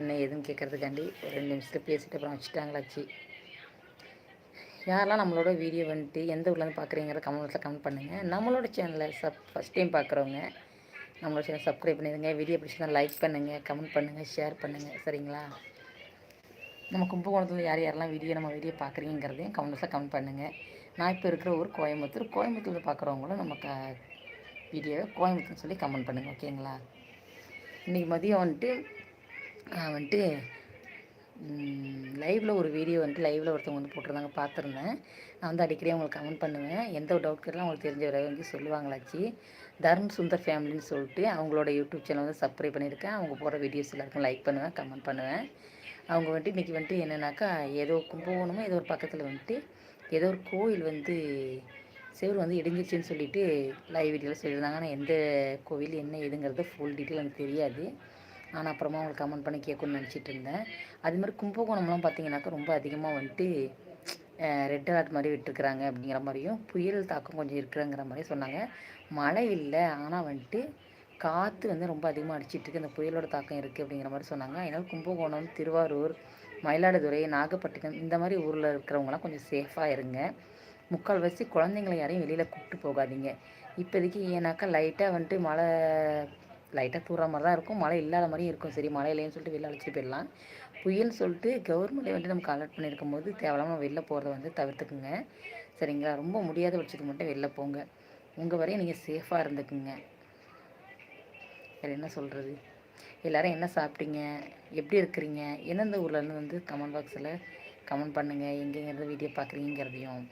என்ன எதுன்னு கேட்குறதுக்காண்டி ஒரு ரெண்டு நிமிஷத்தில் பேசிட்டு அப்புறம் வச்சுட்டாங்களாச்சு. யாரெல்லாம் நம்மளோட வீடியோ வந்துட்டு எந்த ஊர்லேருந்து பார்க்குறீங்கிற கமெண்ட்ஸில் கமெண்ட் பண்ணுங்கள் நம்மளோட சேனலை சப் ஃபஸ்ட் டைம் பார்க்குறவங்க நம்மளோட சேனல் சப்ஸ்கிரைப் பண்ணிடுங்க. வீடியோ பிடிச்சிருந்தா லைக் பண்ணுங்கள் கமெண்ட் பண்ணுங்கள் ஷேர் பண்ணுங்கள் சரிங்களா? நம்ம கும்பகோணத்தில் யார் யாரெல்லாம் வீடியோ நம்ம வீடியோ பார்க்குறீங்கிறதையும் கமெண்ட்ஸில் கமெண்ட் பண்ணுங்கள் நான் இப்போ இருக்கிற ஊர் கோயம்புத்தூர். கோயம்புத்தூரில் பார்க்குறவங்களும் நம்ம க வீடியோவை கோயம்புத்தூர்னு சொல்லி கமெண்ட் பண்ணுங்கள் ஓகேங்களா இன்றைக்கி மதியம் வந்துட்டு நான் வந்துட்டு லைவில் ஒரு வீடியோ வந்துட்டு லைவில் ஒருத்தவங்க வந்து போட்டிருந்தாங்க பார்த்துருந்தேன். நான் வந்து அடிக்கடி அவங்களுக்கு கமெண்ட் பண்ணுவேன். எந்த ஒரு டவுட் கேட்டாலும் அவங்களுக்கு தெரிஞ்ச வரை வந்து சொல்லுவாங்களாச்சு. தருண் சுந்தர் ஃபேமிலின்னு சொல்லிட்டு அவங்களோட யூடியூப் சேனல் வந்து சப்ஸ்கிரைப் பண்ணியிருக்கேன். அவங்க போகிற வீடியோஸ் எல்லாருக்கும் லைக் பண்ணுவேன் கமெண்ட் பண்ணுவேன். அவங்க வந்துட்டு இன்றைக்கி வந்துட்டு என்னென்னாக்கா ஏதோ கும்பகோணமோ ஏதோ ஒரு பக்கத்தில் வந்துட்டு ஏதோ ஒரு கோயில் வந்து செவர் வந்து இடிஞ்சிருச்சுன்னு சொல்லிட்டு லைவ் வீடியோவில் சொல்லியிருந்தாங்க. ஆனால் எந்த கோவில் என்ன எதுங்கிறது ஃபுல் டீட்டெயில் எனக்கு தெரியாது. நான் அப்புறமா அவங்களுக்கு கமெண்ட் பண்ணி கேட்கணும்னு நினச்சிட்டு இருந்தேன். அது மாதிரி கும்பகோணம்லாம் பார்த்தீங்கன்னாக்கா ரொம்ப அதிகமாக வந்துட்டு ரெட் அலர்ட் மாதிரி விட்டுருக்குறாங்க அப்படிங்கிற மாதிரியும் புயல் தாக்கம் கொஞ்சம் இருக்கிறங்கிற மாதிரி சொன்னாங்க. மழை இல்லை ஆனால் வந்துட்டு காற்று வந்து ரொம்ப அதிகமாக அடிச்சிட்டு இருக்கு. இந்த புயலோட தாக்கம் இருக்குது அப்படிங்கிற மாதிரி சொன்னாங்க. அதனால் கும்பகோணம் திருவாரூர் மயிலாடுதுறை நாகப்பட்டினம் இந்த மாதிரி ஊரில் இருக்கிறவங்களாம் கொஞ்சம் சேஃபாக இருங்க. முக்கால்வாசி குழந்தைங்களை யாரையும் வெளியில் கூப்பிட்டு போகாதீங்க. இப்போதைக்கு ஏன்னாக்கா லைட்டாக வந்துட்டு மழை லைட்டாக தூர மாதிரி தான் இருக்கும். மழை இல்லாத மாதிரியும் இருக்கும். சரி மழை இல்லைன்னு சொல்லிட்டு வெளில அழைச்சிட்டு போயிடலாம். புயல்னு சொல்லிட்டு கவர்மெண்ட்டே வந்துட்டு நமக்கு அலர்ட் பண்ணியிருக்கும் போது தேவையில்லாமல் வெளில போகிறத வந்து தவிர்த்துக்குங்க. சரிங்களா? ரொம்ப முடியாத பட்சத்துக்கு மட்டும் வெளில போங்க. உங்கள் வரையும் நீங்கள் சேஃபாக இருந்துக்குங்க. வேறு என்ன சொல்கிறது எல்லோரும் என்ன சாப்பிட்டீங்க? எப்படி இருக்கிறீங்க? எந்தெந்த ஊர்லேருந்து வந்து கமெண்ட் பாக்ஸில் கமெண்ட் பண்ணுங்கள் எங்கேங்கிறது வீடியோ பார்க்குறீங்கிறதையும்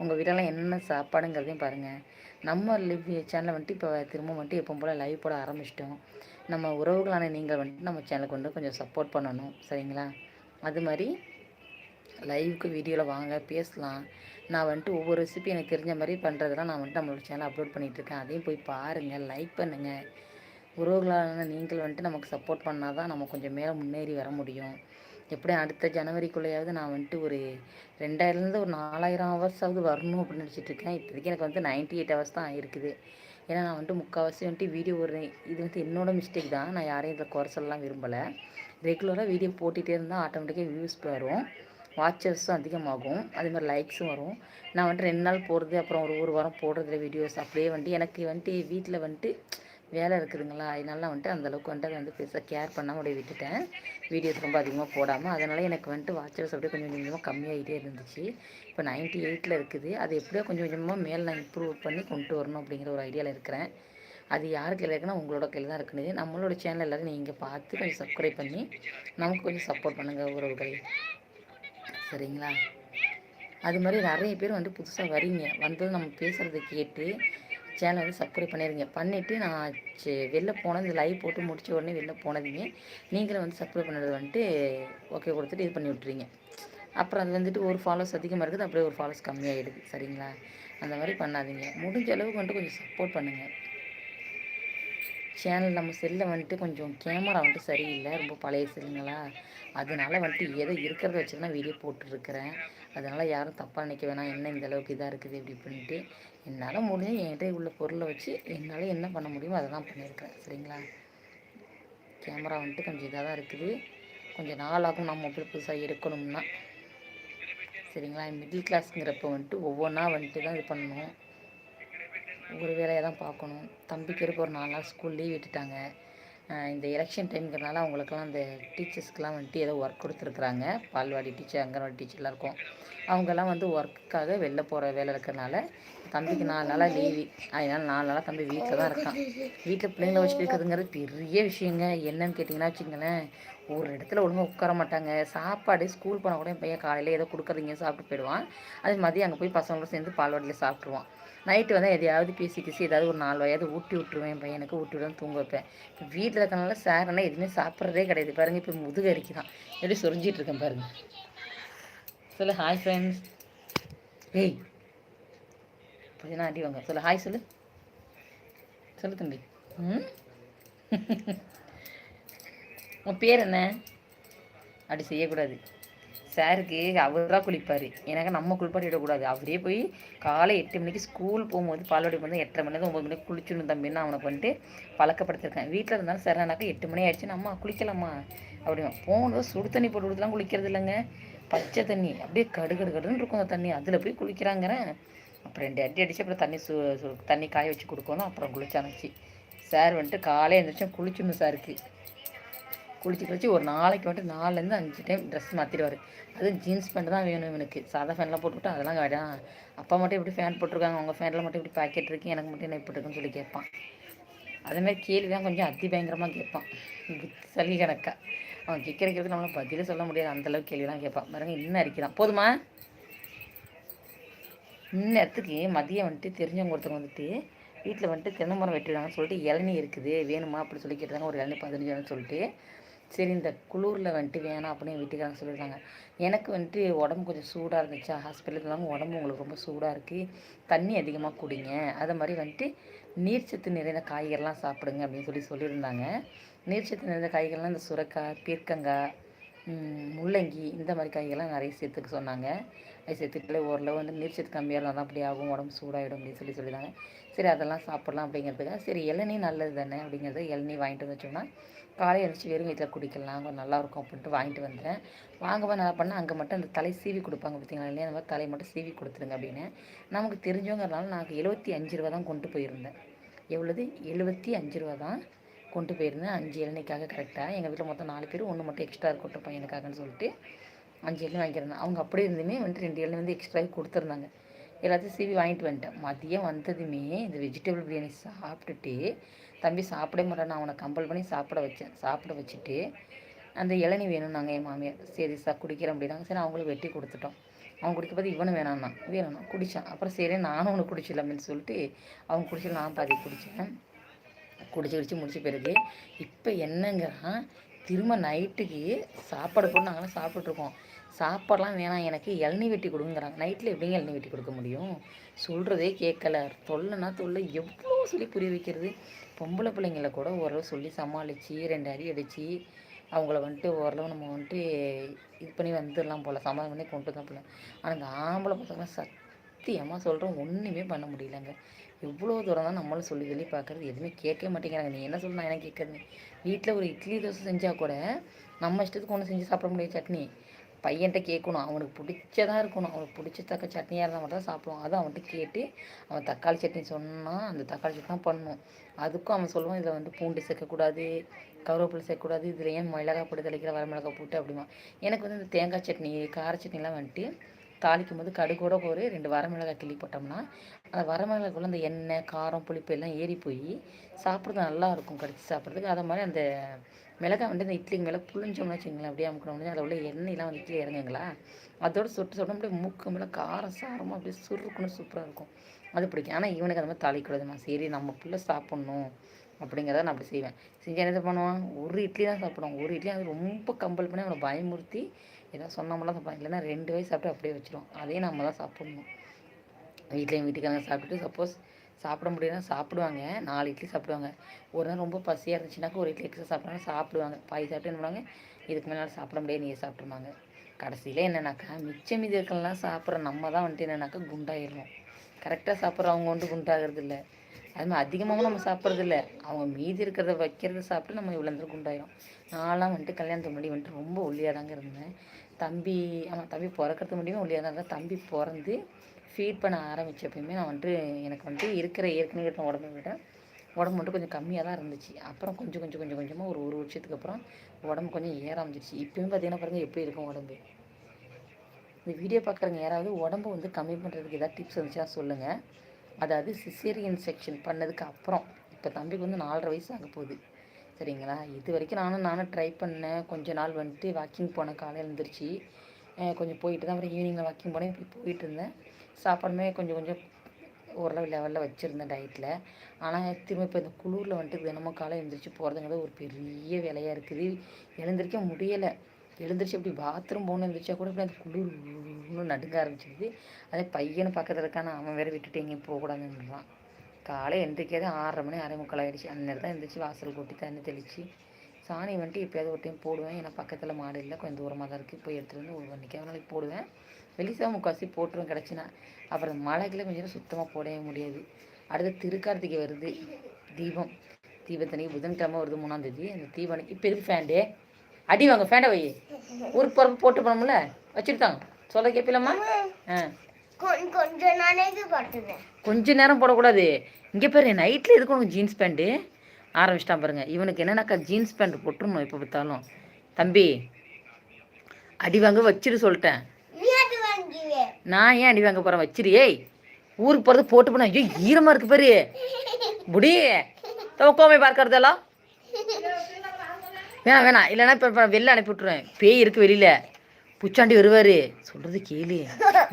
உங்கள் வீட்டெல்லாம் என்னென்ன சாப்பாடுங்கிறதையும் பாருங்கள் நம்ம லிவ் சேனலை வந்துட்டு இப்போ திரும்ப வந்துட்டு எப்போ போல் லைவ் போட ஆரம்பிச்சிட்டோம். நம்ம உறவுகளான நீங்கள் வந்துட்டு நம்ம சேனலுக்கு வந்து கொஞ்சம் சப்போர்ட் பண்ணணும். சரிங்களா? அது மாதிரி லைவுக்கு வீடியோவில் வாங்க பேசலாம். நான் வந்துட்டு ஒவ்வொரு ரெசிபி எனக்கு தெரிஞ்ச மாதிரி பண்ணுறதெல்லாம் நான் வந்துட்டு நம்மளோட சேனல் அப்லோட் பண்ணிகிட்ருக்கேன் அதையும் போய் பாருங்கள் லைக் பண்ணுங்கள் உறவுகளான நீங்கள் வந்துட்டு நமக்கு சப்போர்ட் பண்ணால் தான் நம்ம கொஞ்சம் மேலே முன்னேறி வர முடியும். எப்படியும் அடுத்த ஜனவரிக்குள்ளேயாவது நான் வந்துட்டு ஒரு ரெண்டாயிரம்லேருந்து ஒரு நாலாயிரம் ஹவர்ஸாவது வரணும் அப்படின்னு நினச்சிட்டு இருக்கேன். இப்போதைக்கு எனக்கு வந்து நைன்ட்டி எயிட் ஹவர்ஸ் தான் இருக்குது. ஏன்னா நான் வந்துட்டு முக்கால்வாசி வந்துட்டு வீடியோ ஒரு இது வந்து என்னோடய மிஸ்டேக் தான். நான் யாரையும் இதில் குறை சொல்லலாம் விரும்பலை. ரெகுலராக வீடியோ போட்டுகிட்டே இருந்தால் ஆட்டோமேட்டிக்காக வியூஸ் வரும். வாட்சர்ஸும் அதிகமாகும். அதே மாதிரி லைக்ஸும் வரும். நான் வந்துட்டு ரெண்டு நாள் போடுறது அப்புறம் ஒரு ஒரு வாரம் போடுறதுல வீடியோஸ் அப்படியே வந்துட்டு எனக்கு வந்துட்டு வீட்டில் வந்துட்டு வேலை இருக்குதுங்களா? அதனால வந்துட்டு அந்தளவுக்கு வந்துட்டு அதை வந்து பெருசாக கேர் பண்ணாமல் அப்படியே விட்டுட்டேன். வீடியோஸ் ரொம்ப அதிகமாக போடாமல் அதனால் எனக்கு வந்துட்டு வாட்சர்ஸ் அப்படியே கொஞ்சம் கொஞ்சமாக கம்மியாகிட்டே இருந்துச்சு. இப்போ நைன்ட்டி எயிட்டில் இருக்குது. அது எப்படியோ கொஞ்சம் கொஞ்சமாக மேலே நான் இம்ப்ரூவ் பண்ணி கொண்டு வரணும் அப்படிங்கிற ஒரு ஐடியாவில் இருக்கிறேன். அது யார் கையில் இருக்குன்னா உங்களோட கையில் தான் இருக்குது நம்மளோட சேனல் எல்லோரும் நீங்கள் பார்த்து கொஞ்சம் சப்ஸ்கிரைப் பண்ணி நமக்கு கொஞ்சம் சப்போர்ட் பண்ணுங்கள் உறவுகள். சரிங்களா? அது மாதிரி நிறைய பேர் வந்து புதுசாக வரீங்க வந்து நம்ம பேசுகிறத கேட்டு சேனல் வந்து சப்ஸ்கிரைப் பண்ணிடுங்க பண்ணிவிட்டு நான் வெளில போனது இந்த லைவ் போட்டு முடிச்ச உடனே வெளில போனதுங்க. நீங்களும் வந்து சப்ஸ்கிரைப் பண்ணது வந்துட்டு ஓகே கொடுத்துட்டு இது பண்ணி விட்றீங்க அப்புறம் அது வந்துட்டு ஒரு ஃபாலோஸ் அதிகமாக இருக்குது அப்படியே ஒரு ஃபாலோஸ் கம்மியாகிடுது சரிங்களா? அந்த மாதிரி பண்ணாதீங்க. முடிஞ்ச அளவுக்கு வந்துட்டு கொஞ்சம் சப்போர்ட் பண்ணுங்கள் சேனல் நம்ம செல்லில் வந்துட்டு கொஞ்சம் கேமரா வந்துட்டு சரியில்லை. ரொம்ப பழைய செல்லுங்களா? அதனால வந்துட்டு ஏதோ இருக்கிறத வச்சு தான் வீடியோ போட்டுருக்குறேன். அதனால் யாரும் தப்பாக நினைக்க வேணாம். என்ன இந்த அளவுக்கு இதாக இருக்குது இப்படி பண்ணிட்டு என்னால் முடிஞ்ச என்கிட்ட உள்ள பொருளை வச்சு என்னால் என்ன பண்ண முடியுமோ அதை தான் பண்ணியிருக்கிறேன். சரிங்களா? கேமரா வந்துட்டு கொஞ்சம் இதாக தான் இருக்குது. கொஞ்சம் நாளாகும் நம்ம மொபைல் புதுசாக எடுக்கணும்னா. சரிங்களா? மிடில் கிளாஸுங்கிறப்ப வந்துட்டு ஒவ்வொன்றா வந்துட்டு தான் இது பண்ணணும். ஒரு வேலையை தான் பார்க்கணும். தம்பிக்கு இருக்க ஒரு நாலு நாள் ஸ்கூல் லீவ் விட்டுட்டாங்க. இந்த எலெக்ஷன் டைம்ங்கிறனால அவங்களுக்கெல்லாம் அந்த டீச்சர்ஸ்க்கெலாம் வந்துட்டு ஏதோ ஒர்க் கொடுத்துருக்குறாங்க. பால்வாடி டீச்சர் அங்கன்வாடி டீச்சர்லாம் இருக்கும். அவங்கெல்லாம் வந்து ஒர்க்குக்காக வெளில போகிற வேலை இருக்கிறனால தம்பிக்கு நாலு நாளாக லீவு அதனால் நாலு நாளாக தம்பி வீட்டில் தான் இருக்கான். வீட்டில் பிள்ளைங்கள வச்சுட்டு இருக்கிறதுங்கிறது பெரிய விஷயங்க. என்னன்னு கேட்டிங்கன்னா வச்சுங்களேன் ஒரு இடத்துல ஒழுங்காக உட்கார மாட்டாங்க. சாப்பாடு ஸ்கூல் போனால் கூட என் பையன் காலையில் ஏதோ கொடுக்குறீங்க சாப்பிட்டு போயிடுவான். அது மதியம் அங்கே போய் பசங்களோட சேர்ந்து பால்வாடியில் சாப்பிட்ருவான் நைட்டு வந்து எதையாவது பேசி பேசி ஏதாவது ஒரு நாலு வயது ஊட்டி விட்டுருவேன். என் பையனுக்கு ஊட்டி விட தூங்க வைப்பேன். இப்போ வீட்டில் இருக்கனால சாரெல்லாம் எதுவுமே சாப்பிட்றதே கிடையாது. பாருங்கள் இப்போ முதுகு அரிக்கு தான். எப்படி சொரிஞ்சிட்டு இருக்கேன் பாருங்கள் சொல்லு ஹாய் ஃப்ரெண்ட்ஸ் ஏய் கொஞ்சம் அடி வாங்க. சொல்லு ஹாய் சொல்லு. சொல்லு தம்பி. ம்? உன் பேர் என்ன? அப்படி செய்யக்கூடாது. சாருக்கு அவர் தான் குளிப்பார். எனக்கு நம்ம குளிப்பாட்டி விடக்கூடாது. அவரே போய் காலை எட்டு மணிக்கு ஸ்கூல் போகும்போது பால்வாடி போகும்போது எட்டரை மணி ஒம்பது மணிக்கு குளிச்சுடணும் தம்பின்னு அவனை பண்ணிட்டு பழக்கப்படுத்திருக்கேன். வீட்டில் இருந்தாலும் சரணாக்கா எட்டு மணி ஆயிடுச்சு. அம்மா குளிக்கலாமா? அப்படிமா போனதும் சுடு தண்ணி போட்டு கொடுத்துலாம் குளிக்கிறது இல்லைங்க. பச்சை தண்ணி. அப்படியே கடு கடு கடுன்னு இருக்கும் அந்த தண்ணி. அதில் போய் குளிக்கிறாங்கிறேன். அப்புறம் ரெண்டு அடி அடிச்சு அப்புறம் தண்ணி சு தண்ணி காய வச்சு கொடுக்கணும். அப்புறம் குளிச்சானுச்சு சார் வந்துட்டு காலையில் எழுந்திரிச்சோம் குளிச்சிடணும் சாருக்கு. குளிச்சு குளிச்சு ஒரு நாளைக்கு வந்துட்டு நாலுலேருந்து அஞ்சு டைம் ட்ரெஸ் மாற்றிடுவார் அதுவும் ஜீன்ஸ் பேண்ட் தான் வேணும் இவனுக்கு. சாதா ஃபேன்லாம் போட்டுவிட்டு அதெல்லாம் வேண்டாம் அப்பா மட்டும் இப்படி ஃபேன் போட்டிருக்காங்க. அவங்க ஃபேனில் மட்டும் இப்படி பேக்கெட் இருக்குது எனக்கு மட்டும் என்ன போட்டிருக்குன்னு சொல்லி கேட்பான். அதேமாதிரி கேள்வி தான் கொஞ்சம் அதி பயங்கரமாக கேட்பான் சளி கணக்காக அவன் கேட்கறதுக்கு நம்மளால் பதிலே சொல்ல முடியாது. அந்தளவுக்கு கேள்விலாம் கேட்பான். பாருங்க இன்னும் அரிக்கிறான். போதுமா? இந்நேரத்துக்கு மதியம் வந்துட்டு தெரிஞ்சவங்க ஒருத்தவங்க வந்துட்டு வீட்டில் வந்துட்டு தென்னை மரம் வெட்டிடுவாங்கன்னு சொல்லிட்டு இளநீ இருக்குது வேணுமா அப்படி சொல்லி கேட்டாங்க ஒரு இளநீ பதினஞ்சு சொல்லிட்டு. சரி இந்த குளூரில் வந்துட்டு வேணாம் அப்படின்னு வீட்டுக்காரங்க சொல்லியிருக்காங்க எனக்கு வந்துட்டு உடம்பு கொஞ்சம் சூடாக இருந்துச்சா? ஹாஸ்பிட்டலுக்கு உடம்பு உங்களுக்கு ரொம்ப சூடாக இருக்குது தண்ணி அதிகமாக குடிங்க. அதை மாதிரி வந்துட்டு நீர்ச்சத்து நிறைந்த காய்கறிலாம் சாப்பிடுங்க அப்படின்னு சொல்லி சொல்லியிருந்தாங்க. நீர்ச்சத்து நிறைந்த காய்கறிலாம் இந்த சுரக்காய் பீர்க்கங்காய் முள்ளங்கி இந்த மாதிரி காய்கறிலாம் நிறைய சேர்த்துக்க சொன்னாங்க. அது ஓரளவு வந்து நீர்ச்சத்து கம்மியாக இருந்தால் தான் அப்படி ஆகும் உடம்பு சூடாகிடும் அப்படின்னு சொல்லி சொல்லியிருந்தாங்க. சரி அதெல்லாம் சாப்பிட்லாம் அப்படிங்கிறதுக்காக சரி இளநீ நல்லது தானே அப்படிங்கிறத இளநீ வாங்கிட்டு வந்து வச்சோம்னா காலையில் எழுந்திரிச்சி வெறும் வீட்டில் குடிக்கலாம் கொஞ்சம் நல்லாயிருக்கும் அப்படின்ட்டு வாங்கிட்டு வந்தேன் வாங்கும்போது நல்லா பண்ணால் அங்கே மட்டும் அந்த தலை சீவி கொடுப்பாங்க பார்த்தீங்களா இல்லையா அந்த மாதிரி தலையை மட்டும் சீவி கொடுத்துருங்க அப்படின்னு. நமக்கு தெரிஞ்சவங்கிறனால நான் எழுபத்தி அஞ்சு ரூபா தான் கொண்டு போயிருந்தேன். எவ்வளோது எழுபத்தி அஞ்சு ரூபா தான் கொண்டு போயிருந்தேன். அஞ்சு இளநிக்காக கரெக்டாக எங்கள் வீட்டில் மொத்தம் நாலு பேர் ஒன்று மட்டும் எக்ஸ்ட்ரா இருக்கட்டும் பையனுக்காகன்னு சொல்லிட்டு. அஞ்சு இளநி வாங்கியிருந்தேன் அவங்க அப்படியே இருந்துமே வந்துட்டு ரெண்டு இளநி வந்து எக்ஸ்ட்ரா கொடுத்துருந்தாங்க. எல்லாத்தையும் சீவி வாங்கிட்டு வந்துட்டேன். மதியம் வந்ததுமே இந்த வெஜிடபிள் பிரியாணி சாப்பிட்டுட்டு தம்பி சாப்பிட நான் அவனை கம்பல் பண்ணி சாப்பிட வச்சேன். சாப்பிட வச்சுட்டு அந்த இளநி வேணும் நாங்கள் என் மாமியார். சரி சார் குடிக்கிறேன் அப்படின்னாங்க. சரி அவங்களுக்கு வெட்டி கொடுத்துட்டோம். அவன் குடிக்க பார்த்து இவனும் வேணான்னா வேணும்னா குடித்தான் அப்புறம் சரி நானும் ஒன்று குடிச்சிடல அப்படின்னு சொல்லிட்டு அவன் குடிச்சிடல நான் பாதி குடித்தேன் குடிச்சு குடிச்சு முடிச்ச பிறகு இப்போ என்னங்கிறான்? திரும்ப நைட்டுக்கு சாப்பாடு கூட நாங்களாம் சாப்பிட்ருக்கோம் சாப்பாடெலாம் வேணாம் எனக்கு இளநி வெட்டி கொடுங்கிறாங்க. நைட்டில் எப்படிங்க இளநி வெட்டி கொடுக்க முடியும்? சொல்கிறதே கேட்கல. தொல்லைனா தொல்லை. எவ்வளோ சொல்லி புரிய வைக்கிறது? பொம்பளை பிள்ளைங்கள கூட ஓரளவு சொல்லி சமாளித்து ரெண்டு அடி அடித்து அவங்கள வந்துட்டு ஓரளவு நம்ம வந்துட்டு இது பண்ணி வந்துடலாம் போல். சமாதானம் பண்ணி கொண்டு தான் போல. ஆனால் இந்த ஆம்பளை பசங்களாம் சத்தியமாக சொல்கிறோம் ஒன்றுமே பண்ண முடியலங்க. எவ்வளோ தூரம் தான் நம்மளும் சொல்லி சொல்லி பார்க்குறது எதுவுமே கேட்க மாட்டேங்கிறாங்க. நீ என்ன சொல்லணும் நான் என்ன கேட்குறது? வீட்டில் ஒரு இட்லி தோசை செஞ்சால் கூட நம்ம இஷ்டத்துக்கு ஒன்று செஞ்சு சாப்பிட முடியாது சட்னி. பையன்கிட்ட கேட்கணும் அவனுக்கு பிடிச்சதாக இருக்கணும். அவனுக்கு பிடிச்ச தக்க சட்னியாக இருந்தால் மட்டும் தான் சாப்பிடுவான். அதை அவன்கிட்ட கேட்டு அவன் தக்காளி சட்னி சொன்னால் அந்த தக்காளி சட்னி தான் பண்ணணும் அதுக்கும் அவன் சொல்லுவான் இதில் வந்து பூண்டு சேர்க்கக்கூடாது கருவேப்பிலை சேர்க்கக்கூடாது இதில் ஏன் மிளகா போட்டு தெளிக்கிற வரமிளகா போட்டு அப்படிமா எனக்கு வந்து இந்த தேங்காய் சட்னி கார சட்னிலாம் வந்துட்டு தாளிக்கும் போது கடுகோட ஒரு ரெண்டு வரமிளகாய் கிள்ளி போட்டோம்னா அந்த வரமிளகாக்குள்ள அந்த எண்ணெய் காரம் புளிப்பு எல்லாம் ஏறி போய் சாப்பிட்றது நல்லாயிருக்கும் கடித்து கடிச்சு சாப்பிட்றதுக்கு. அதை மாதிரி அந்த மிளகாய் வந்து இந்த இட்லிக்கு மேலே புளிஞ்சோம்னு வச்சுங்களேன் அப்படியே அமுக்கணும் அதில் உள்ள எண்ணெயெலாம் வந்து இட்லி இறங்குங்களா? அதோட சொட்டு சொட்டு அப்படியே மூக்கு மேலே காரம் சாரமாக அப்படியே சுருக்குன்னு சூப்பராக இருக்கும். அது பிடிக்கும். ஆனால் இவனுக்கு அந்த மாதிரி தாளிக்கூடாதுமா சரி நம்ம பிள்ளை சாப்பிட்ணும் அப்படிங்கிறத நான் அப்படி செய்வேன். செஞ்சு என்ன பண்ணுவான்? ஒரு இட்லி தான் சாப்பிடுவான். ஒரு இட்லி அது ரொம்ப கம்பல் பண்ணி அவனை பயமுறுத்தி ஏதாவது சொன்னோம்லாம் சாப்பிடுவான் இல்லைன்னா ரெண்டு வயசு சாப்பிட்டு அப்படியே வச்சிடும் அதையும் நம்ம தான் சாப்பிட்ணும். வீட்லேயும் வீட்டுக்காரங்க சாப்பிட்டுட்டு சப்போஸ் சாப்பிட முடியும்னா சாப்பிடுவாங்க. நாலு இட்லி சாப்பிடுவாங்க. ஒரு நாள் ரொம்ப பசியாக இருந்துச்சுனாக்கா ஒரு இட்லி எக்ஸ்ட்ரா சாப்பிட்றாங்க சாப்பிடுவாங்க. பாய் சாப்பிட்டு என்ன பண்ணுவாங்க? இதுக்கு மேலே சாப்பிட முடியாது நீங்கள் சாப்பிட்ருவாங்க கடைசியில் என்னென்னாக்கா மிச்சம் மீதி இருக்கலாம் சாப்பிட்ற நம்ம தான் வந்துட்டு என்னென்னாக்கா குண்டாயிடுவோம் கரெக்டாக சாப்பிட்றவங்க வந்துட்டு குண்டாகிறது இல்லை அது மாதிரி அதிகமாகவும் நம்ம சாப்பிட்றது இல்லை அவங்க மீதி இருக்கிறத வைக்கிறத சாப்பிட்டு நம்ம இவ்வளோ நேரம் குண்டாயிரும் நான்லாம் வந்துட்டு கல்யாணத்துக்கு முன்னாடி வந்துட்டு ரொம்ப ஒல்லியாக தாங்க இருந்தேன். தம்பி ஆமாம் தம்பி பிறக்கிறதுக்கு முடியுமே ஒல்லியாக தான் இருந்தேன். தம்பி பிறந்து ஃபீட் பண்ண ஆரம்பித்தப்பயுமே நான் வந்துட்டு எனக்கு வந்துட்டு இருக்கிற ஏற்கனவே இருக்கிற உடம்பை விட உடம்பு மட்டும் கொஞ்சம் கம்மியாக தான் இருந்துச்சு. அப்புறம் கொஞ்சம் கொஞ்சம் கொஞ்சம் கொஞ்சமாக ஒரு ஒரு வருஷத்துக்கு அப்புறம் உடம்பு கொஞ்சம் ஏற ஆரம்பிச்சிருச்சு. இப்போயும் பார்த்தீங்கன்னா பாருங்கள் எப்படி இருக்கும் உடம்பு. இந்த வீடியோ பார்க்குறவங்க யாராவது உடம்பு வந்து கம்மி பண்ணுறதுக்கு ஏதாவது டிப்ஸ் இருந்துச்சா சொல்லுங்கள் அதாவது சிசேரியன் செக்ஷன் பண்ணதுக்கு அப்புறம் இப்போ தம்பிக்கு வந்து நாலரை வயசு ஆக போகுது. சரிங்களா? இது வரைக்கும் நானும் நானும் ட்ரை பண்ணேன். கொஞ்ச நாள் வந்துட்டு வாக்கிங் போன காலையில் எழுந்திரிச்சு கொஞ்சம் போயிட்டு தான் அப்புறம் ஈவினிங்கில் வாக்கிங் போனேன். இப்படி போயிட்டு இருந்தேன். சாப்பாடுமே கொஞ்சம் கொஞ்சம் ஓரளவு லெவலில் வச்சுருந்தேன் டயட்டில் ஆனால் திரும்ப இப்போ இந்த குளூரில் வந்துட்டு தினமும் காலை எழுந்திரிச்சு போகிறதுங்கிறது ஒரு பெரிய வேலையாக இருக்குது. எழுந்திரிக்க முடியலை. எழுந்திரிச்சு அப்படி பாத்ரூம் போகணும் எழுந்திரிச்சா கூட இப்படி அந்த குளிர் நடுங்க ஆரம்பிச்சிருது. அதே பையனை பக்கத்தில் இருக்கான அவன் வேற விட்டுட்டு எங்கேயும் போகக்கூடாதுன்றான் காலை எந்திரிக்காதே ஆறரை மணி அரை முக்கால் ஆகிடுச்சு அந்நேரம் தான் எழுந்திரிச்சு வாசல் கொட்டி தண்ணி தெளித்து சாணி வந்துட்டு எப்போயாவது ஒரு டைம் போடுவேன். ஏன்னா பக்கத்தில் மாடு இல்லை கொஞ்சம் தூரமாக தான் இருக்குது போய் எடுத்துகிட்டு வந்து ஒரு மணிக்கு நாளைக்கு போடுவேன். வெளிசாக முக்காசி போட்டுருவேன் கிடச்சினா. அப்புறம் மழைக்கில் கொஞ்சம் சுத்தமாக போடவே முடியாது. அடுத்து திருக்கார்த்திகை வருது. தீபம். தீபத்தனைக்கு புதன்கிழமை வருது மூணாந்தேதி அந்த தீபம் இப்போ இருக்கு ஃபேண்டே அடி வாங்க ஃபேண்டை வை. ஊருக்கு போகிறப்ப போட்டு போனோம்ல வச்சுருக்காங்க. சொல்ல கேட்பீங்களம்மா? ஆ. கொஞ்ச நேரம் போடக்கூடாது. இங்கே பாரு நைட்டில் எதுக்கு உனக்கு ஜீன்ஸ் பேண்ட்டு? ஆரம்பிச்சிட்டான் பாருங்க. இவனுக்கு என்னன்னாக்கா ஜீன்ஸ் பேண்ட் போட்டுருணும் எப்போ பார்த்தாலும். தம்பி அடி வாங்க வச்சிரு சொல்லிட்டேன். நான் ஏன் அடி வாங்க போகிறேன் வச்சிரு ஏய். ஊருக்கு போகிறது போட்டு போனா ஐயோ ஈரமாக இருக்கு பாரு. முடி தோக்கோமை பார்க்கறதெல்லாம். வேணாம் வேணாம். இல்லைன்னா இப்போ இப்போ வெளில அனுப்பி விட்ருவேன் பேய் இருக்கு வெளியில் புச்சாண்டி வருவார். சொல்கிறது கேளு.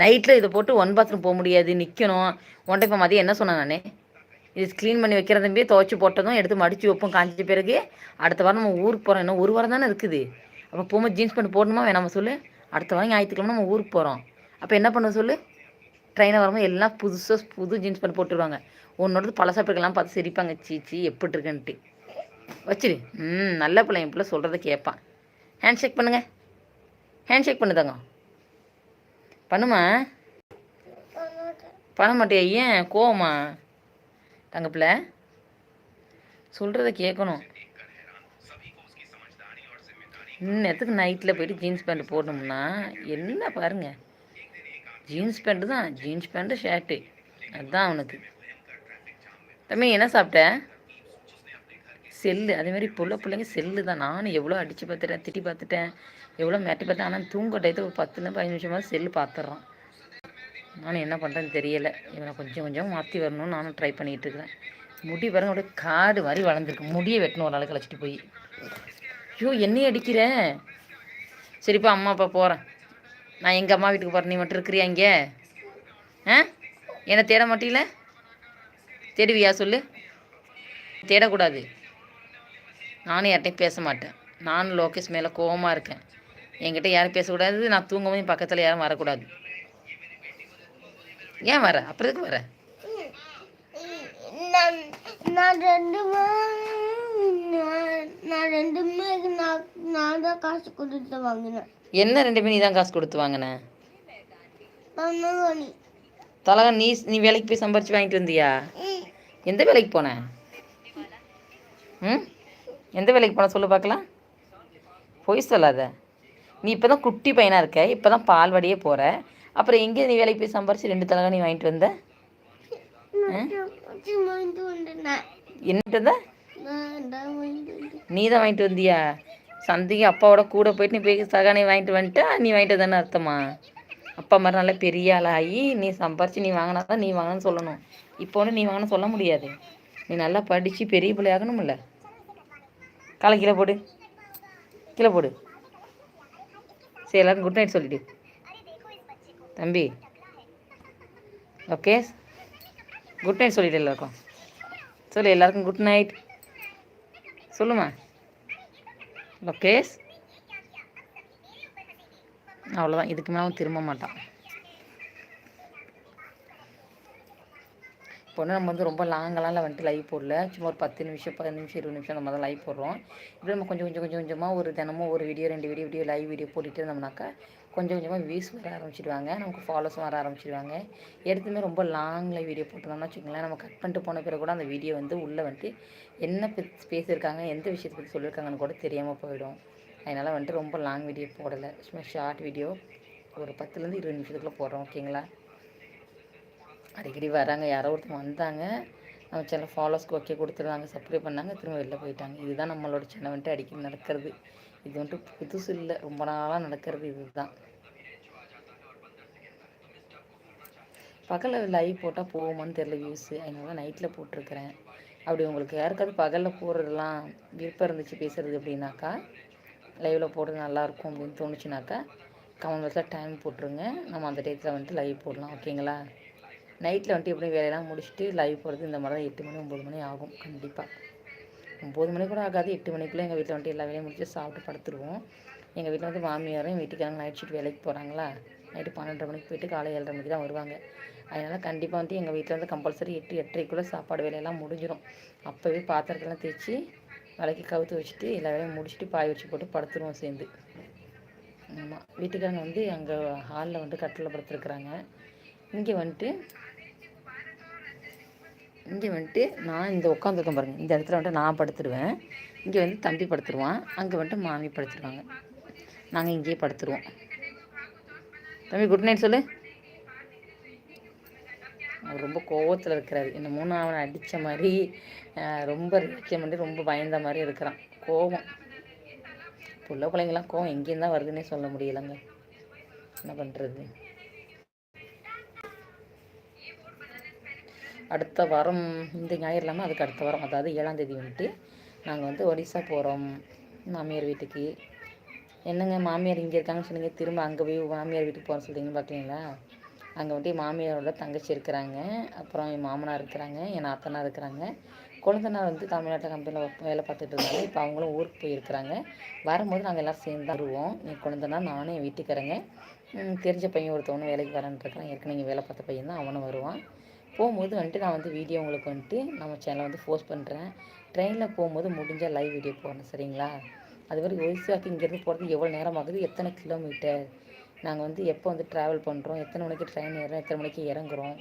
நைட்டில் இதை போட்டு ஒன் பாத்ரூம் போக முடியாது. நிற்கணும் உன்ட்ட இப்போ மதியம் என்ன சொன்னேன் நானே? இது க்ளீன் பண்ணி வைக்கிற தம்பி துவைச்சி போட்டதும் எடுத்து மடித்து வைப்போம். காஞ்ச பிறகு அடுத்த வாரம் நம்ம ஊருக்கு போகிறோம் இன்னும் ஒரு வாரம் தானே இருக்குது. அப்போ போகும்போது ஜீன்ஸ் பேண்ட் போடணுமா வேணாமா சொல்லு? அடுத்த வாரம் ஞாயிற்றுக்கிழமை நம்ம ஊருக்கு போகிறோம் அப்போ என்ன பண்ண சொல்லு? ட்ரெயினை வரும்போது எல்லாம் புதுசாக புது ஜீன்ஸ் பேண்ட் போட்டுருவாங்க. உன்னோடது பழசா பிறகுலாம் பார்த்து சிரிப்பாங்க. சீச்சி எப்படி இருக்குன்ட்டு. வச்சிரு. ம் நல்ல பிள்ளை என் பிள்ளை சொல்கிறத கேட்பான். ஹேண்ட் ஷேக் பண்ணுங்க. ஹேண்ட் ஷேக் பண்ணுதாங்க. பண்ணுமா? பண்ண மாட்டியா ஏன்? கோவமா? தங்க பிள்ளை. சொல்கிறத கேட்கணும். இன்னத்துக்கு நைட்டில் போயிட்டு ஜீன்ஸ் பேண்ட் போடணும்னா என்ன பாருங்க. ஜீன்ஸ் பேண்ட்டு தான். ஜீன்ஸ் பேண்ட்டு ஷர்ட்டு அதுதான் அவனுக்கு. தம்பி என்ன சாப்பிட்ட? செல்லு. அதேமாதிரி இப்போ பிள்ளைங்க செல்லு தான். நானும் எவ்வளோ அடித்து பார்த்துட்டேன் திட்டி பார்த்துட்டேன். எவ்வளோ மிரட்டி பார்த்தேன் ஆனால் தூங்க டயத்தை ஒரு பத்து பதினஞ்சு நிமிஷமாக செல்லு பார்த்துட்றான். நானும் என்ன பண்ணுறேன்னு தெரியலை. இவனை கொஞ்சம் கொஞ்சம் மாற்றி வரணும்னு நானும் ட்ரை பண்ணிகிட்டு இருக்கிறேன். முடி பாருங்க அப்படியே காடு மாதிரி வளர்ந்துருக்கு. முடியை வெட்டணும் ஒரு ஆளுக்கு கழிச்சிட்டு போய். ஐயோ என்னையும் அடிக்கிற? சரிப்பா அம்மா அப்பா போகிறேன் நான் எங்கள் அம்மா வீட்டுக்கு போகிறேன் நீ மட்டும் இருக்கிறியா இங்கே? ஆ? என்னை தேட மாட்டீங்கள? தேடுவியா சொல்லு. தேடக்கூடாது. நானும் யார்கிட்டையும் பேச மாட்டேன். நானும் லோகேஷ் மேலே கோவமாக இருக்கேன். என்கிட்ட யாரும் பேசக்கூடாது. நான் தூங்கவும் என் பக்கத்தில் யாரும் வரக்கூடாது. ஏன் வர? அப்புறம் எதுக்கு வர? நான் நான் ரெண்டு நான் ரெண்டுமே நான் நான் தான் காசு கொடுத்து வாங்கினேன். என்ன ரெண்டு பேரும் நீ தான் காசு கொடுத்து வாங்கின? தலகா நீ நீ வேலைக்கு போய் சம்பாரிச்சு வாங்கிட்டு வந்தியா? எந்த வேலைக்கு போன? ம்? எந்த வேலைக்கு போன சொல்லு பார்க்கலாம்? பொய் சொல்லாத. நீ இப்போ தான் குட்டி பையனாக இருக்க இப்போ தான் பால்வாடியே போகிற அப்புறம் எங்கே நீ வேலைக்கு போய் சம்பாரிச்சு ரெண்டு தலகா நீ வாங்கிட்டு வந்த? என்னட்டு வந்த? நீ தான் வாங்கிட்டு வந்தியா? சந்தைக்கு அப்பாவோட கூட போயிட்டு நீ போய் சகானி வாங்கிட்டு வந்துட்டா நீ வாங்கிட்டு தானே அர்த்தமா? அப்பா மாதிரி நல்லா பெரிய ஆளாகி நீ சம்பாரிச்சு நீ வாங்கினா தான் நீ வாங்கணும்னு சொல்லணும். இப்போ ஒன்று நீ வாங்கணும்னு சொல்ல முடியாது. நீ நல்லா படித்து பெரிய பிள்ளை ஆகணும்ல காலை கீழே போடு. கீழே போடு. சரி எல்லாரும் குட் நைட் சொல்லிடு. தம்பி. ஓகே குட் நைட் சொல்லிடு எல்லாருக்கும். சொல்லு எல்லாருக்கும் குட் நைட் சொல்லுமா? லோகேஷ் அவ்வளோதான் இதுக்கு மேலே திரும்ப மாட்டான். இப்போ வந்து நம்ம வந்து ரொம்ப லாங்கெல்லாம் வந்துட்டு லைவ் போடல. சும்மா ஒரு பத்து நிமிஷம் பதினஞ்சு நிமிஷம் இருபது நிமிஷம் அந்த மாதிரி தான் லைவ் போடுறோம். இப்படி நம்ம கொஞ்சம் கொஞ்சம் கொஞ்சம் கொஞ்சமாக ஒரு தினமும் ஒரு வீடியோ ரெண்டு வீடியோ வீடியோ லைவ் வீடியோ போட்டுட்டு இருந்தோம்னாக்கா கொஞ்சம் கொஞ்சமாக வியூஸ் வர ஆரம்பிச்சிடுவாங்க நமக்கு ஃபாலோஸும் வர ஆரம்பிச்சிடுவாங்க எடுத்துமே ரொம்ப லாங்கில் வீடியோ போட்டிருந்தோம்னா வச்சுக்கோங்களேன் நம்ம கட் பண்ணிட்டு போன பிறகு கூட அந்த வீடியோ வந்து உள்ளே வந்துட்டு என்ன பேசியிருக்காங்க எந்த விஷயத்தை பற்றி சொல்லியிருக்காங்கன்னு கூட தெரியாமல் போயிடும். அதனால் வந்துட்டு ரொம்ப லாங் வீடியோ போடலை. சும்மா ஷார்ட் வீடியோ ஒரு பத்துலேருந்து இருபது நிமிஷத்துக்குள்ளே போடுறோம் ஓகேங்களா அடிக்கடி வராங்க. யாரோ ஒருத்தவங்க வந்தாங்க. நம்ம சேனல் ஃபாலோஸ்க்கு ஓகே கொடுத்துருந்தாங்க சப்ளை பண்ணாங்க. திரும்ப வெளில போயிட்டாங்க. இதுதான் நம்மளோட சேனல் வந்துட்டு அடிக்கடி நடக்கிறது. இது வந்துட்டு புதுசு இல்லை. ரொம்ப நாளாக நடக்கிறது இதுதான். பகலில் லைவ் போட்டால் போகுமான்னு தெரில வியூஸு அதனால நைட்டில் போட்டிருக்கிறேன். அப்படி உங்களுக்கு யாருக்காவது பகலில் போடுறதுலாம் விருப்பம் இருந்துச்சு பேசுகிறது அப்படின்னாக்கா லைவில் போடுறது நல்லாயிருக்கும் அப்படின்னு தோணுச்சுனாக்கா கமெண்ட் பாக்ஸில் டைம் போட்டுருங்க. நம்ம அந்த டயத்தில் வந்துட்டு லைவ் போடலாம். ஓகேங்களா நைட்டில் வந்துட்டு எப்படி வேலையெல்லாம் முடிச்சுட்டு லைவ் போடுறது இந்த மாதிரி தான் எட்டு மணி ஒம்பது மணி ஆகும். கண்டிப்பாக ஒம்பது மணி கூட ஆகாது. எட்டு மணிக்குள்ளே எங்கள் வீட்டில் வந்துட்டு எல்லா வேலையும் முடிச்சு சாப்பிட்டு படுத்துருவோம். எங்கள் வீட்டில் வந்து மாமியாரும் வீட்டுக்காரங்க நைட் ஷீட் வேலைக்கு போகிறாங்களா நைட்டு பன்னெண்டரை மணிக்கு போயிட்டு காலை ஏழரை மணிக்கு தான் வருவாங்க. அதனால் கண்டிப்பாக வந்து எங்கள் வீட்டில் வந்து கம்பல்சரி எட்டு எட்டரைக்குள்ளே சாப்பாடு வேலையெல்லாம் முடிஞ்சிடும் அப்போவே பாத்திரத்தெல்லாம் தேய்ச்சி விளக்கி கவுத்து வச்சுட்டு எல்லா வேலையும் முடிச்சுட்டு பாய் வச்சு போட்டு படுத்துருவோம் சேர்ந்து. ஆமாம் வீட்டுக்காரங்க வந்து அங்கே ஹாலில் வந்து கட்டில் படுத்துருக்குறாங்க இங்கே வந்துட்டு இங்கே வந்துட்டு நான் இந்த உட்காந்துருக்கேன் பாருங்கள் இந்த இடத்துல வந்துட்டு நான் படுத்துடுவேன் இங்கே வந்து தம்பி படுத்துருவான். அங்கே வந்துட்டு மாமி படுத்துருவாங்க. நாங்கள் இங்கேயே படுத்துருவோம். தம்பி குட் நைட் சொல்லு. அவர் ரொம்ப கோவத்தில் இருக்கிறாரு. இந்த மூணு அவனை அடித்த மாதிரி ரொம்ப ரிக்கம் பண்ணி ரொம்ப பயந்த மாதிரி இருக்கிறான். கோவம். இப்போ உள்ள பிள்ளைங்களாம் கோவம் எங்கேயும் தான் வருதுன்னே சொல்ல முடியலைங்க. என்ன பண்ணுறது அடுத்த வாரம் இந்த ஞாயிறு இல்லாமல் அதுக்கு அடுத்த வாரம் அதாவது ஏழாம் தேதி வந்துட்டு நாங்கள் வந்து ஒடிசா போகிறோம் மாமியார் வீட்டுக்கு. என்னங்க மாமியார் இங்கே இருக்காங்கன்னு சொன்னீங்க திரும்ப அங்கே போய் மாமியார் வீட்டுக்கு போகிற சொல்கிறீங்க பார்க்கலீங்களா அங்கே வந்துட்டு என் மாமியாரோட தங்கச்சி இருக்கிறாங்க அப்புறம் என் மாமனார் இருக்கிறாங்க என் நாத்தனார் இருக்கிறாங்க. குழந்தைனார் வந்து தமிழ்நாட்டில் கம்பெனியில் வேலை பார்த்துட்டு இருந்தாங்க இப்போ அவங்களும் ஊருக்கு போயிருக்கிறாங்க. வரும்போது நாங்கள் எல்லோரும் சேர்ந்து வருவோம். என் குழந்தனார் நானும் என் வீட்டுக்காரங்க. தெரிஞ்ச பையன் ஒருத்தவனும் வேலைக்கு வரேன்ட்டு இருக்கிறான் ஏற்கனவே வேலை பார்த்த பையன் தான் அவனும் வருவான். போகும்போது வந்துட்டு நான் வந்து வீடியோ உங்களுக்கு வந்துட்டு நம்ம சேனலை வந்து போஸ்ட் பண்ணுறேன் ட்ரெயினில் போகும்போது முடிஞ்சால் லைவ் வீடியோ போடணும் சரிங்களா? அது மாதிரி ஒய்சாக்கு இங்கேருந்து போகிறதுக்கு எவ்வளோ நேரம் ஆகுது எத்தனை கிலோமீட்டர் நாங்கள் வந்து எப்போ வந்து ட்ராவல் பண்ணுறோம் எத்தனை மணிக்கு ட்ரெயின் ஏறுறோம்? எத்தனை மணிக்கு இறங்குறோம்?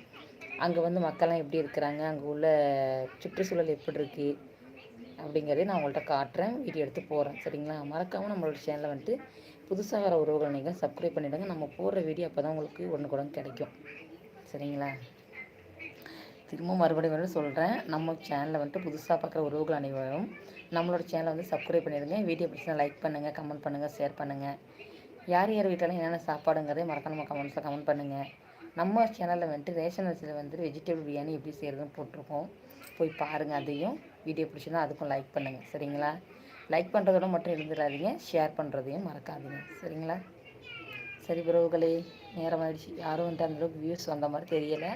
அங்கே வந்து மக்கள்லாம் எப்படி இருக்கிறாங்க? அங்கே உள்ள சுற்றுச்சூழல் எப்படி இருக்குது அப்படிங்கிறத நான் உங்கள்கிட்ட காட்டுறேன். வீடியோ எடுத்து போகிறேன் சரிங்களா? மறக்காமல் நம்மளோட சேனலை வந்துட்டு புதுசாக வர உறவுகள் நீங்கள் சப்ஸ்கிரைப் பண்ணிவிடுங்க நம்ம போடுற வீடியோ அப்போ தான் உங்களுக்கு உடனுக்குடன் கிடைக்கும் சரிங்களா? திரும்ப மறுபடியும் மறுபடியும் சொல்கிறேன் நம்ம சேனலை வந்துட்டு புதுசாக பார்க்குற உறவுகள் அனைவரும் நம்மளோட சேனலை வந்து சப்ஸ்கிரைப் பண்ணிடுங்க. வீடியோ பிடிச்சா லைக் பண்ணுங்கள் கமெண்ட் பண்ணுங்கள் ஷேர் பண்ணுங்கள் யார் யார் வீட்டிலும் என்னென்ன சாப்பாடுங்கிறதே மறக்காம கமெண்ட்ஸில் கமெண்ட் பண்ணுங்கள் நம்ம சேனலில் வந்துட்டு ரேஷன் அரிசியில் வந்துட்டு வெஜிடபிள் பிரியாணி எப்படி செய்கிறதுன்னு போட்டிருக்கோம். போய் பாருங்கள் அதையும். வீடியோ பிடிச்சிருந்தா அதுக்கும் லைக் பண்ணுங்கள் சரிங்களா? லைக் பண்ணுறதோட மட்டும் எழுந்துடாதீங்க ஷேர் பண்ணுறதையும் மறக்காதீங்க. சரிங்களா? சரி உறவுகளே நேரம் ஆயிடுச்சு. யாரும் வந்துட்டு அந்தளவுக்கு வியூஸ் வந்த மாதிரி தெரியலை.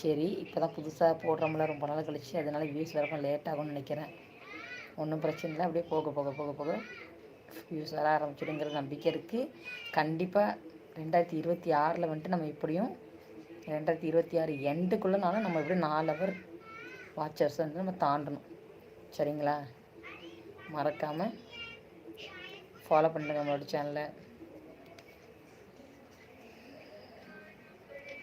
சரி இப்போ தான் புதுசாக போடுறோம்ல ரொம்ப நாள் கழிச்சு. அதனால் வியூஸ் வரக்கும் லேட் ஆகும்னு நினைக்கிறேன். ஒன்றும் பிரச்சனை இல்லை. அப்படியே போக போக போக போக வியூஸ் வர ஆரம்பிச்சிடுங்கிற நம்பிக்கை இருக்குது கண்டிப்பாக ரெண்டாயிரத்தி இருபத்தி ஆறில் வந்துட்டு நம்ம எப்படியும் ரெண்டாயிரத்தி இருபத்தி ஆறு எண்டுக்குள்ளனாலும் நம்ம எப்படியும் நாலு ஹவர் வாட்சர்ஸ் வந்து நம்ம தாண்டணும். சரிங்களா? மறக்காமல் ஃபாலோ பண்ணுங்க நம்மளோட சேனலை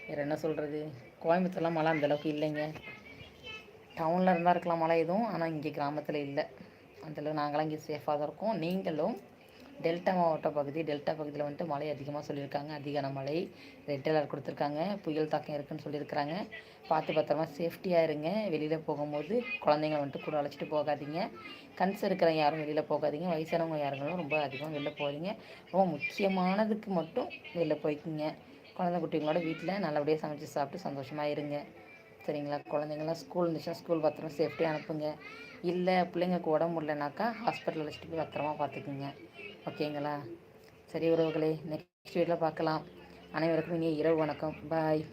வேறு என்ன சொல்கிறது கோயம்புத்தூர்லாம் மழை அந்தளவுக்கு இல்லைங்க. டவுனில் இருந்தால் இருக்கலாம் மழை எதுவும் ஆனால் இங்கே கிராமத்தில் இல்லை. அந்தளவு நாங்களாம் இங்கே சேஃபாக தான் இருக்கோம். நீங்களும் டெல்டா மாவட்ட பகுதி டெல்டா பகுதியில் வந்துட்டு மழை அதிகமாக சொல்லியிருக்காங்க. அதிகான மழை ரெட் அலர்ட் கொடுத்துருக்காங்க. புயல் தாக்கம் இருக்குன்னு சொல்லியிருக்கிறாங்க. பார்த்து பத்திரமா சேஃப்டியாக இருங்க. வெளியில் போகும்போது குழந்தைங்கள வந்துட்டு கூட அழைச்சிட்டு போகாதீங்க. கன்ஸ் இருக்கிற யாரும் வெளியில் போகாதீங்க. வயசானவங்க யாருங்களும் ரொம்ப அதிகமாக வெளில போகாதீங்க. ரொம்ப முக்கியமானதுக்கு மட்டும் வெளில போய்க்குங்க. குழந்தை குட்டிங்களோட வீட்டில் நல்லபடியாக சமைச்சு சாப்பிட்டு சந்தோஷமாக இருங்க. சரிங்களா? குழந்தைங்களாம் ஸ்கூல் இருந்துச்சுன்னா ஸ்கூல் பத்திரமா சேஃப்டியாக அனுப்புங்க. இல்லை பிள்ளைங்களுக்கு உடம்பு முடியலனாக்கா ஹாஸ்பிட்டல் அழைச்சிட்டு போய் பத்திரமா பார்த்துக்குங்க. ஓகேங்களா? சரி உறவுகளே நெக்ஸ்ட் வீட்டில் பார்க்கலாம். அனைவருக்கும் இனிய இரவு வணக்கம். பாய்